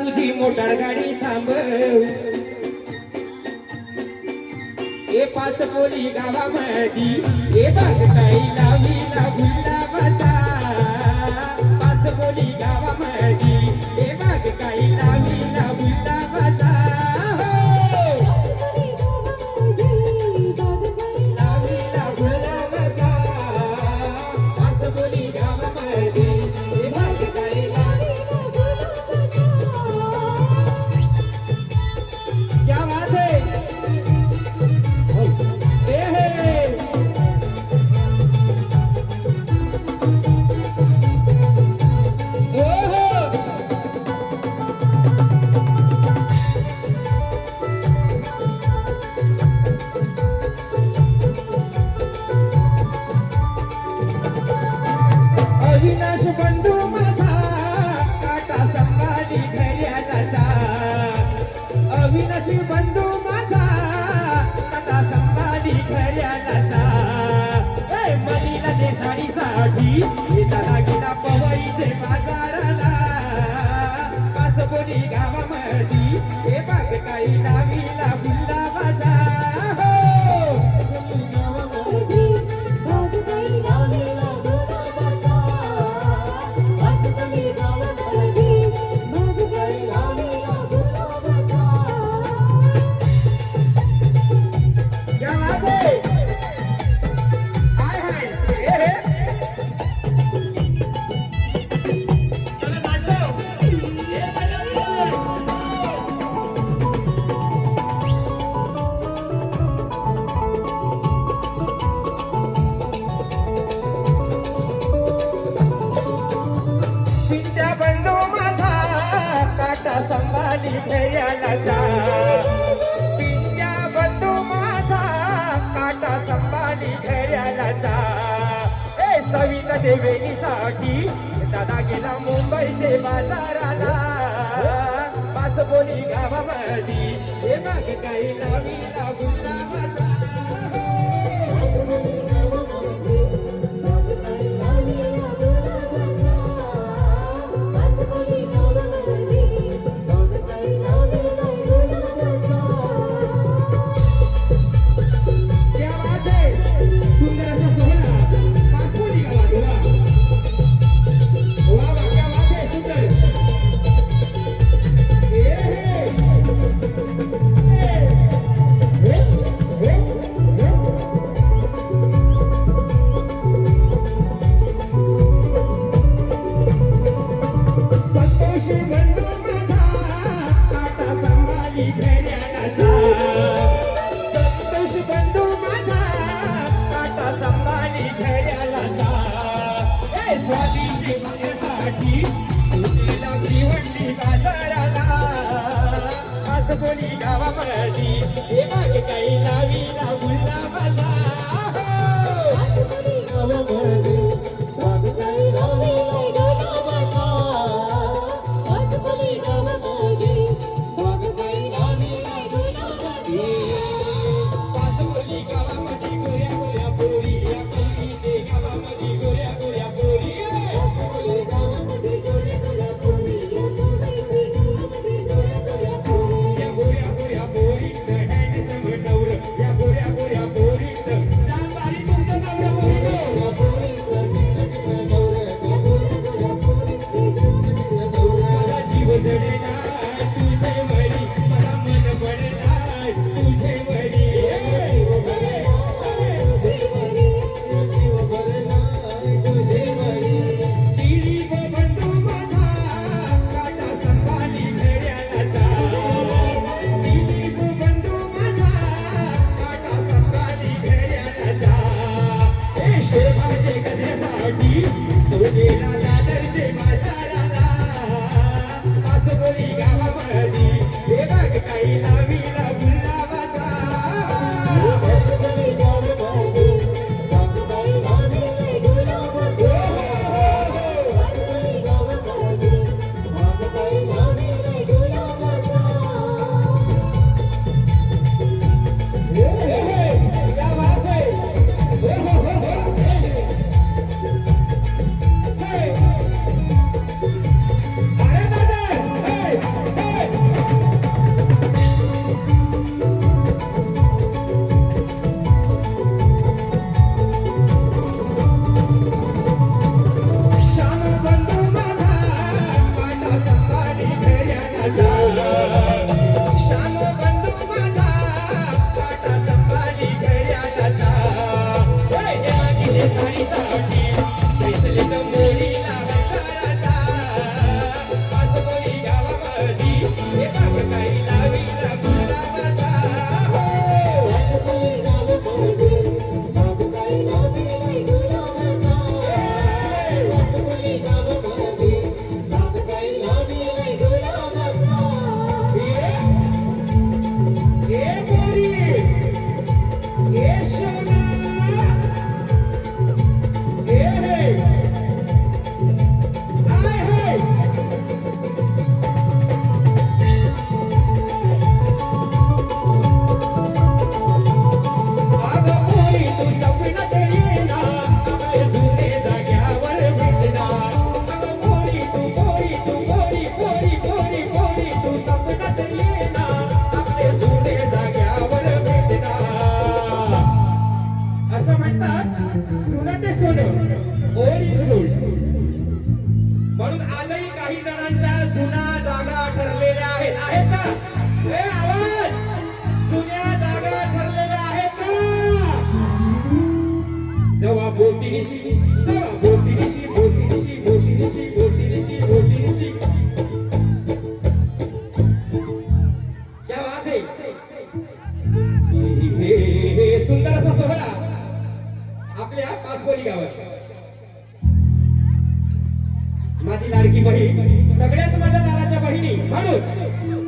तुझी मोटार गाडी थांबव. ए पाच बोली गावामध्ये ए बाग काही लावी लागू ಬಂದು विठ्ठयाला जा. पिंजा बंधू माझा काटा संपाणी घ्यायला जा. ए सविता देवेनीसाठी दादा गेला मुंबईचे बाजाराला. पासपोली गावामध्ये हे माग काही लावी लागून माझ्यासाठी तुझ्या भिवंडी बाजाराला. असं कोणी गावामध्ये हे मागे काही लावी लावला मला म्हणून आजही काही जणांच्या जुना जागा ठरलेल्या आहेत. आहेत का? आवाज! जुन्या जागा आहेत जेव्हा बोलती जेव्हा माझी लाडकी बहीण सगळ्यात माझ्या नानाच्या बहिणी म्हणून